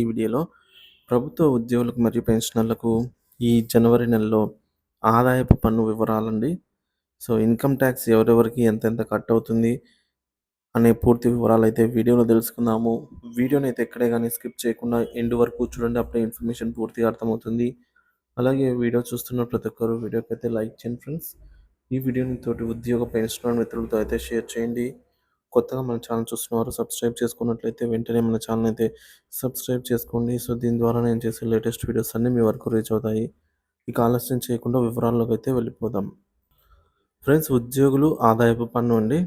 ఈ వీడియోలో ప్రభుత్వ ఉద్యోగులకు మరియు పెన్షనర్లకు ఈ జనవరి నెలలో ఆదాయపు పన్ను వివరాలండి. సో ఇన్కమ్ ట్యాక్స్ ఎవరెవరికి ఎంతెంత కట్ అవుతుంది అనే పూర్తి వివరాలు అయితే వీడియోలో తెలుసుకుందాము. వీడియోని అయితే ఎక్కడే కానీ స్కిప్ చేయకుండా ఎండ్ వరకు చూడండి అప్పుడే ఇన్ఫర్మేషన్ పూర్తిగా అర్థమవుతుంది. అలాగే వీడియో చూస్తున్న ప్రతి ఒక్కరు వీడియోకి అయితే లైక్ చేయండి ఫ్రెండ్స్. ఈ వీడియోని తోటి ఉద్యోగ పెన్షనర్ మిత్రులతో అయితే షేర్ చేయండి. కొత్తగా మన ఛానల్ చూస్తున్నవారు సబ్స్క్రైబ్ చేసుకున్నట్లయితే వెంటనే మన ఛానల్ అయితే సబ్స్క్రైబ్ చేసుకోండి. సో దీని ద్వారా నేను చేసే లేటెస్ట్ వీడియోస్ అన్నీ మీ వరకు రీచ్ అవుతాయి. ఇక ఆలస్యం చేయకుండా వివరాల్లోకి అయితే వెళ్ళిపోదాం. ఫ్రెండ్స్ ఉద్యోగులు ఆదాయపు పన్ను అండి.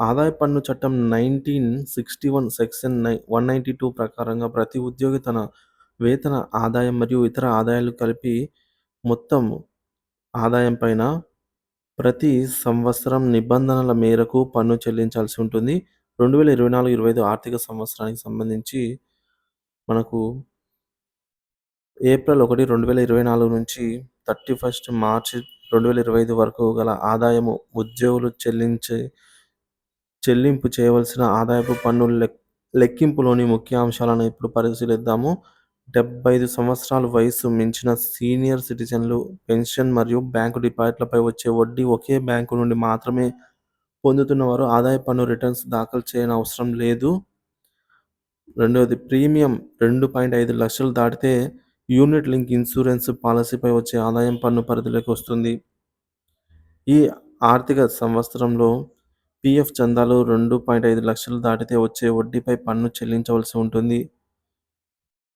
ఆదాయ పన్ను చట్టం nineteen sixty one section nine one ninety two ప్రకారంగా ప్రతి ఉద్యోగి తన వేతన ఆదాయం మరియు ఇతర ఆదాయాలు కలిపి మొత్తం ఆదాయం పైన ప్రతి సంవత్సరం నిబంధనల మేరకు పన్ను చెల్లించాల్సి ఉంటుంది. రెండు వేల ఇరవై నాలుగు ఇరవై ఐదు ఆర్థిక సంవత్సరానికి సంబంధించి మనకు ఏప్రిల్ ఒకటి రెండు వేల ఇరవై నాలుగు నుంచి థర్టీ ఫస్ట్ మార్చ్ రెండు వేల ఇరవై ఐదు వరకు గల ఆదాయము ఉద్యోగులు చెల్లించే చెల్లింపు చేయవలసిన ఆదాయపు పన్ను లెక్ లెక్కింపులోని ముఖ్య అంశాలను ఇప్పుడు పరిశీలిద్దాము. డెబ్బై ఐదు సంవత్సరాల వయసు మించిన సీనియర్ సిటిజన్లు పెన్షన్ మరియు బ్యాంకు డిపాజిట్లపై వచ్చే వడ్డీ ఒకే బ్యాంకు నుండి మాత్రమే పొందుతున్నవారు ఆదాయ పన్ను రిటర్న్స్ దాఖలు చేయని అవసరం లేదు. రెండవది ప్రీమియం రెండు పాయింట్ ఐదు లక్షలు దాటితే యూనిట్ లింక్ ఇన్సూరెన్స్ పాలసీపై వచ్చే ఆదాయం పన్ను పరిధిలోకి వస్తుంది. ఈ ఆర్థిక సంవత్సరంలో పిఎఫ్ చందాలు రెండు పాయింట్ ఐదు లక్షలు దాటితే వచ్చే వడ్డీపై పన్ను చెల్లించవలసి ఉంటుంది.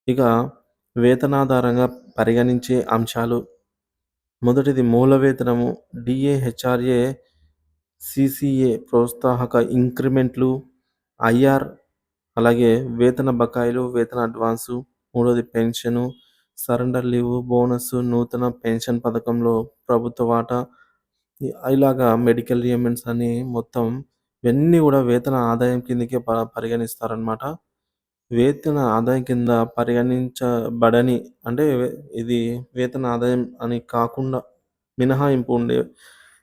ఇక వేతనాధారంగా పరిగణించే అంశాలు. మొదటిది మూల వేతనము. డిఏ హెచ్ఆర్ఏ సిసిఏ ప్రోత్సాహక ఇంక్రిమెంట్లు ఐఆర్ అలాగే వేతన బకాయిలు వేతన అడ్వాన్సు మూడోది పెన్షను సరెండర్ లీవ్ బోనస్ నూతన పెన్షన్ పథకంలో ప్రభుత్వ వాటా ఇలాగా మెడికల్ రియమెంట్స్ అని మొత్తం ఇవన్నీ కూడా వేతన ఆదాయం కిందకే ప పరిగణిస్తారనమాట వేతన ఆదాయం కింద పరిగణించబడని అంటే ఇది వేతన ఆదాయం అని కాకుండా మినహాయింపు ఉండే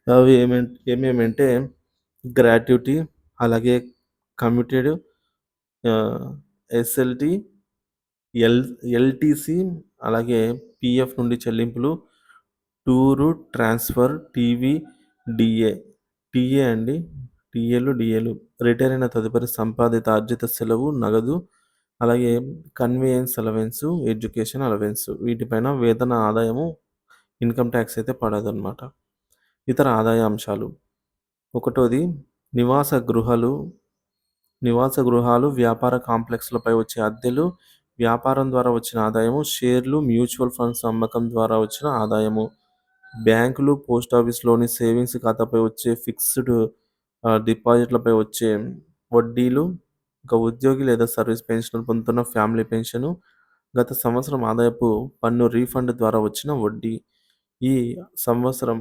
అవి ఏమేంటి ఏమేమంటే గ్రాట్యుటీ అలాగే కమిటెడ్ ఎస్ఎల్టీ ఎల్ ఎల్టీసీ అలాగే పిఎఫ్ నుండి చెల్లింపులు tour transfer TV DA. TA అండి? టీఏలు డిఏలు. రిటైర్ అయిన తదుపరి సంపాదిత ఆర్జిత సెలవు నగదు అలాగే కన్వేయన్స్ అలవెన్స్ ఎడ్యుకేషన్ అలవెన్స్ వీటిపైన వేతన ఆదాయము ఇన్కమ్ ట్యాక్స్ అయితే పడదన్నమాట. ఇతర ఆదాయ అంశాలు. ఒకటోది నివాస గృహాలు. నివాస గృహాలు వ్యాపార కాంప్లెక్స్లపై వచ్చే అద్దెలు వ్యాపారం ద్వారా వచ్చిన ఆదాయము షేర్లు మ్యూచువల్ ఫండ్స్ అమ్మకం ద్వారా వచ్చిన ఆదాయము. బ్యాంకులు పోస్ట్ ఆఫీస్లోని సేవింగ్స్ ఖాతాపై వచ్చే ఫిక్స్డ్ డిపాజిట్లపై వచ్చే వడ్డీలు ఒక ఉద్యోగి లేదా సర్వీస్ పెన్షన్ పొందుతున్న ఫ్యామిలీ పెన్షను గత సంవత్సరం ఆదాయపు పన్ను రీఫండ్ ద్వారా వచ్చిన వడ్డీ. ఈ సంవత్సరం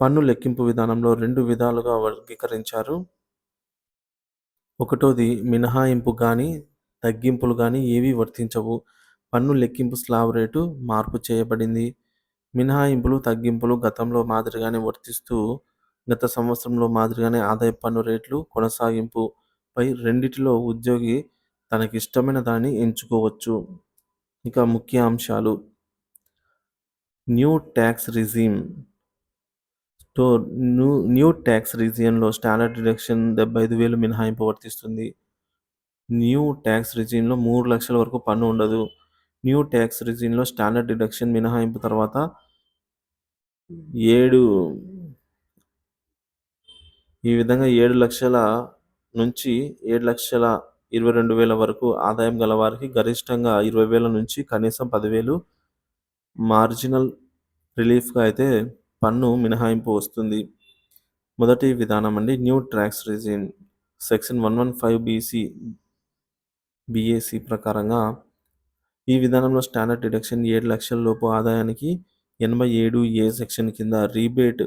పన్ను లెక్కింపు విధానంలో రెండు విధాలుగా వర్గీకరించారు. ఒకటోది మినహాయింపు కానీ తగ్గింపులు కానీ ఏవీ వర్తించవు. పన్ను లెక్కింపు స్లాబ్ రేటు మార్పు చేయబడింది. మినహాయింపులు తగ్గింపులు గతంలో మాదిరిగానే వర్తిస్తూ గత సంవత్సరంలో మాదిరిగానే ఆదాయ పన్ను రేట్లు కొనసాగింపు పై రెండిటిలో ఉద్యోగి తనకి ఇష్టమైన దాన్ని ఎంచుకోవచ్చు. ఇక ముఖ్య అంశాలు. New tax regime. So new new tax రీజియన్లో standard deduction డెబ్బై ఐదు వేలు మినహాయింపు వర్తిస్తుంది. న్యూ ట్యాక్స్ రిజియన్లో మూడు లక్షల వరకు పన్ను ఉండదు. న్యూ ట్యాక్స్ రిజియన్లో స్టాండర్డ్ డిడక్షన్ మినహాయింపు తర్వాత ఏడు ఈ విధంగా ఏడు లక్షల నుంచి ఏడు లక్షల ఇరవై రెండు వేల వరకు ఆదాయం గల వారికి గరిష్టంగా ఇరవై వేల నుంచి కనీసం పదివేలు మార్జినల్ రిలీఫ్గా అయితే పన్ను మినహాయింపు వస్తుంది. మొదటి విధానం అండి new tax regime section one one five BC BAC ప్రకారంగా ఈ విధానంలో స్టాండర్డ్ డిడక్షన్ ఏడు లక్షల లోపు ఆదాయానికి ఎనభై ఏడు ఏ సెక్షన్ కింద రీబేట్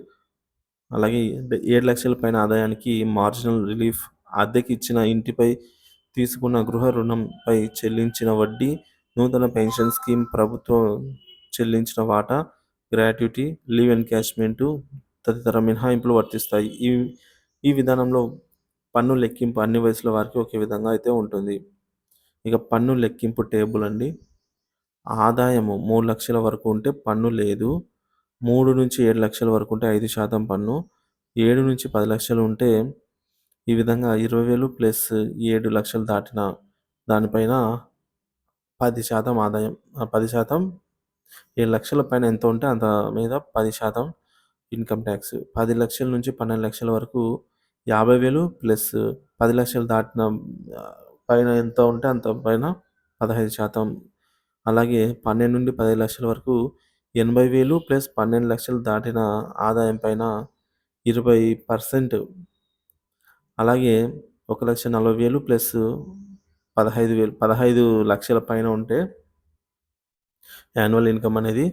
అలాగే ఏడు లక్షల పైన ఆదాయానికి మార్జినల్ రిలీఫ్ అద్దెకి ఇచ్చిన ఇంటిపై తీసుకున్న గృహ రుణంపై చెల్లించిన వడ్డీ నూతన పెన్షన్ స్కీమ్ ప్రభుత్వం చెల్లించిన వాటా గ్రాట్యుటీ లీవ్ ఎన్కాష్మెంటు తదితర మినహాయింపులు వర్తిస్తాయి ఈ ఈ విధానంలో పన్ను లెక్కింపు అన్ని వయసుల వారికి ఒకే విధంగా అయితే ఉంటుంది ఇక పన్ను లెక్కింపు టేబుల్ అండి. ఆదాయము మూడు లక్షల వరకు ఉంటే పన్ను లేదు. 3-7,00,000 వరకు ఉంటే ఐదు శాతం పన్ను. 7-10,00,000 ఉంటే ఈ విధంగా ఇరవై వేలు ప్లస్ ఏడు లక్షలు దాటిన దానిపైన పది శాతం ఆదాయం ఆ పది శాతం ఏడు లక్షల పైన ఎంత ఉంటే అంత మీద పది శాతం ఇన్కమ్ ట్యాక్స్. పది లక్షల నుంచి పన్నెండు లక్షల వరకు యాభై వేలు ప్లస్ పది లక్షలు దాటిన పైన ఎంత ఉంటే అంత పైన పదహైదు శాతం. అలాగే పన్నెండు నుండి పది లక్షల వరకు ఎనభై వేలు ప్లస్ పన్నెండు లక్షలు దాటిన ఆదాయం పైన ఇరవై పర్సెంట్ అలాగే 1,40,000 ప్లస్ పదహైదు వేలు పదహైదు లక్షల పైన ఉంటే యాన్యువల్ ఇన్‌కమ్ అనేది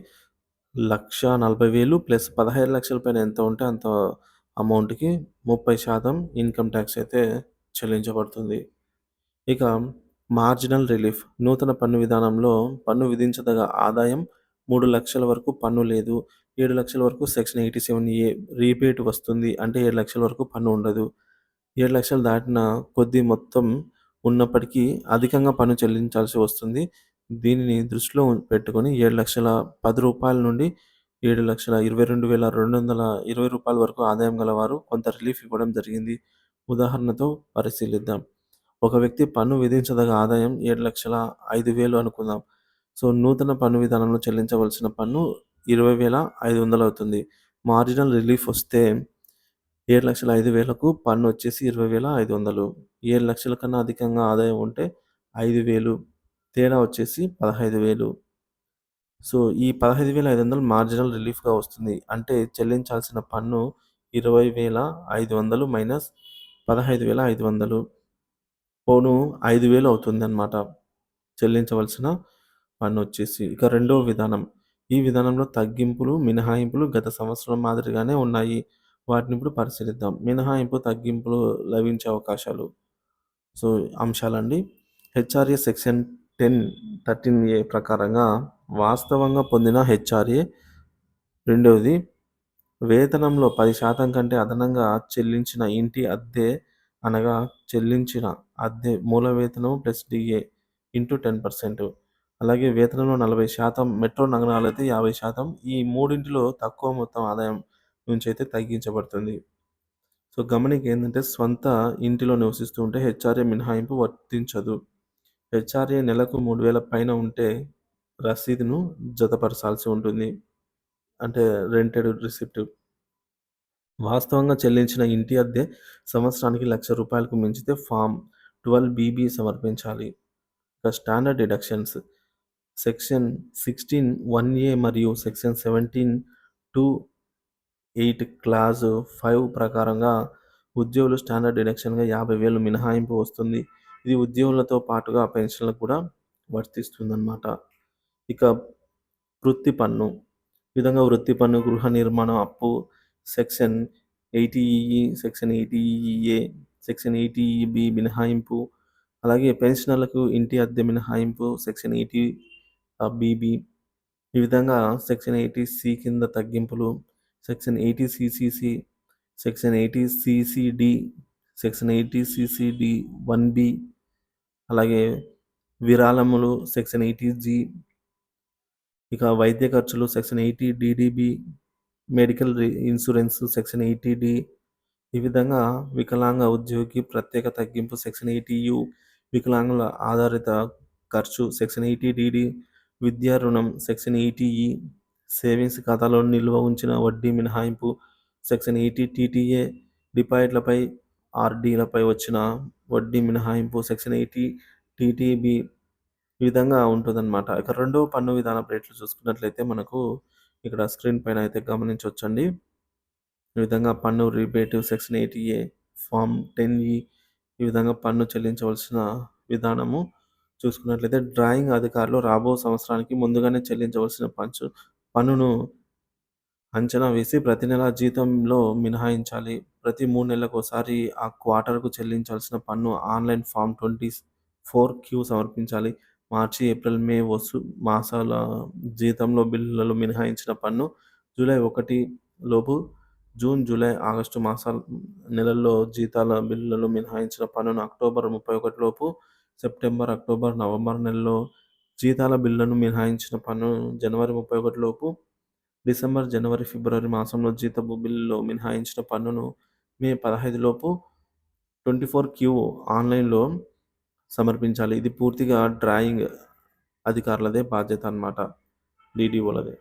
1,40,000 ప్లస్ పదహైదు లక్షల పైన ఎంత ఉంటే అంత అమౌంట్‌కి 30% ఇన్‌కమ్ టాక్స్ అయితే చెల్లించబడుతుంది. ఇక మార్జినల్ రిలీఫ్ నూతన పన్ను విధానంలో పన్ను విధించదగ ఆదాయం మూడు లక్షల వరకు పన్ను లేదు. ఏడు లక్షల వరకు సెక్షన్ 87ఏ రీబేట్ వస్తుంది. అంటే ఏడు లక్షల వరకు పన్ను ఉండదు. ఏడు లక్షలు దాటిన కొద్ది మొత్తం ఉన్నప్పటికీ అధికంగా పన్ను చెల్లించాల్సి వస్తుంది. దీనిని దృష్టిలో పెట్టుకొని ఏడు లక్షల పది రూపాయల నుండి ఏడు లక్షల ఇరవై రెండు వేల రెండు వందల ఇరవై రూపాయల వరకు ఆదాయం గలవారు కొంత రిలీఫ్ ఇవ్వడం జరిగింది. ఉదాహరణతో పరిశీలిద్దాం. ఒక వ్యక్తి పన్ను విధించదగ ఆదాయం 7,05,000 అనుకుందాం. సో, నూతన పన్ను విధానంలో చెల్లించవలసిన పన్ను 20,500 అవుతుంది. మార్జినల్ రిలీఫ్ వస్తే 7,05,000కు పన్ను వచ్చేసి 20,500 7,00,000 కన్నా అధికంగా ఆదాయం ఉంటే ఐదు వేలు తేడా వచ్చేసి 15,000 సో, ఈ 15,500 మార్జినల్ రిలీఫ్‌గా వస్తుంది. అంటే చెల్లించాల్సిన పన్ను 20,500 మైనస్ 15,500 పోను 5,000 అవుతుందన్నమాట. చెల్లించవలసిన పన్ను వచ్చేసి. ఇక రెండో విధానం. ఈ విధానంలో తగ్గింపులు, మినహాయింపులు గత సంవత్సరం మాదిరిగానే ఉన్నాయి. వాటిని ఇప్పుడు పరిశీలిద్దాం. మినహాయింపు, తగ్గింపులు లభించే అవకాశాలు. సో, అంశాలండి. హెచ్ఆర్ఏ సెక్షన్ 10, 13ఏ ప్రకారంగా వాస్తవంగా పొందిన హెచ్ఆర్ఏ రెండవది వేతనంలో 10% కంటే అదనంగా చెల్లించిన ఇంటి అద్దె అనగా చెల్లించిన అద్దె మూల వేతనం ప్లస్ డీఏ ఇంటూ 10% అలాగే వేతనంలో 40% మెట్రో నగరాలైతే 50% ఈ మూడింటిలో తక్కువ మొత్తం ఆదాయం నుంచి అయితే తగ్గించబడుతుంది. సో, గమనిక ఏంటంటే స్వంత ఇంటిలో నివసిస్తూ ఉంటే హెచ్ఆర్ఏ మినహాయింపు వర్తించదు. హెచ్ఆర్ఏ నెలకు మూడు వేల పైన ఉంటే రసీదును జతపరచాల్సి ఉంటుంది. అంటే రెంటెడ్ రిసిప్ట్. వాస్తవంగా చెల్లించిన ఇంటి అద్దె సంవత్సరానికి లక్ష రూపాయలకు మించితే ఫామ్ 12బీబీ సమర్పించాలి. ఇక స్టాండర్డ్ డిడక్షన్స్ సెక్షన్ 16 1ఏ మరియు సెక్షన్ 17 2 ఎయిట్ క్లాజ్ ఫైవ్ ప్రకారంగా ఉద్యోగులు స్టాండర్డ్ డిడక్షన్‌గా యాభై వేలు మినహాయింపు వస్తుంది. ఇది ఉద్యోగులతో పాటుగా పెన్షన్‌లకు కూడా వర్తిస్తుందన్నమాట. ఇక వృత్తి పన్ను. ఈ విధంగా వృత్తి పన్ను, గృహ నిర్మాణం అప్పు సెక్షన్ 80ఈఈ, సెక్షన్ 80ఈఏ, సెక్షన్ 80ఈబీ మినహాయింపు అలాగే పెన్షనర్లకు ఇంటి అద్దె మినహాయింపు సెక్షన్ ఎయిటీ బీబీ ఈ విధంగా సెక్షన్ 80సి కింద తగ్గింపులు, సెక్షన్ 80సీసీసీ, సెక్షన్ 80సీసీడీ, సెక్షన్ 80సీసీడీ 1బీ అలాగే విరాళములు సెక్షన్ 80జీ ఇక వైద్య ఖర్చులు సెక్షన్ 80డీడీబీ, మెడికల్ ఇన్సూరెన్స్ సెక్షన్ 80డి ఈ విధంగా వికలాంగ ఉద్యోగి ప్రత్యేక తగ్గింపు సెక్షన్ 80యు, వికలాంగుల ఆధారిత ఖర్చు సెక్షన్ 80డీడీ, విద్యా రుణం సెక్షన్ 80ఈ, సేవింగ్స్ ఖాతాలో నిల్వ ఉంచిన వడ్డీ మినహాయింపు సెక్షన్ 80టీటీఏ, డిపాజిట్లపై ఆర్‌డీలపై వచ్చిన వడ్డీ మినహాయింపు సెక్షన్ 80టీటీబీ ఈ విధంగా ఉంటుందన్నమాట. ఇక రెండో పన్ను విధానం రేట్లు చూసుకున్నట్లయితే మనకు ఇక్కడ స్క్రీన్ పైన అయితే గమనించవచ్చండి ఈ విధంగా పన్ను రీబేట్ సెక్షన్ 80ఏ, ఫామ్ 10ఈ ఈ విధంగా పన్ను చెల్లించవలసిన విధానము చూసుకున్నట్లయితే డ్రాయింగ్ అధికారులు రాబో సంవత్సరానికి ముందుగానే చెల్లించవలసిన పంచు పన్నును అంచనా వేసి ప్రతి నెల జీతంలో మినహాయించాలి. ప్రతి మూడు నెలలకు ఒకసారి ఆ క్వార్టర్‌కు చెల్లించాల్సిన పన్ను ఆన్‌లైన్ ఫామ్ 24క్యూ సమర్పించాలి. మార్చి, ఏప్రిల్, మే వసు మాసాల జీతంలో బిల్లులలో మినహాయించిన పన్ను జూలై ఒకటి లోపు, జూన్, జూలై, ఆగస్టు మాసాల నెలల్లో జీతాల బిల్లులలో మినహాయించిన పన్నును అక్టోబర్ 31 లోపు సెప్టెంబర్, అక్టోబర్, నవంబర్ నెలలో జీతాల బిల్లులను మినహాయించిన పన్ను జనవరి 31 లోపు, డిసెంబర్, జనవరి, ఫిబ్రవరి మాసంలో జీతపు బిల్లులో మినహాయించిన పన్నును మే 15 లోపు 24క్యూ ఆన్లైన్లో సమర్పించాలి. ఇది పూర్తిగా డ్రాయింగ్ అధికారులదే బాధ్యత అన్నమాట. డీడీఓలదే.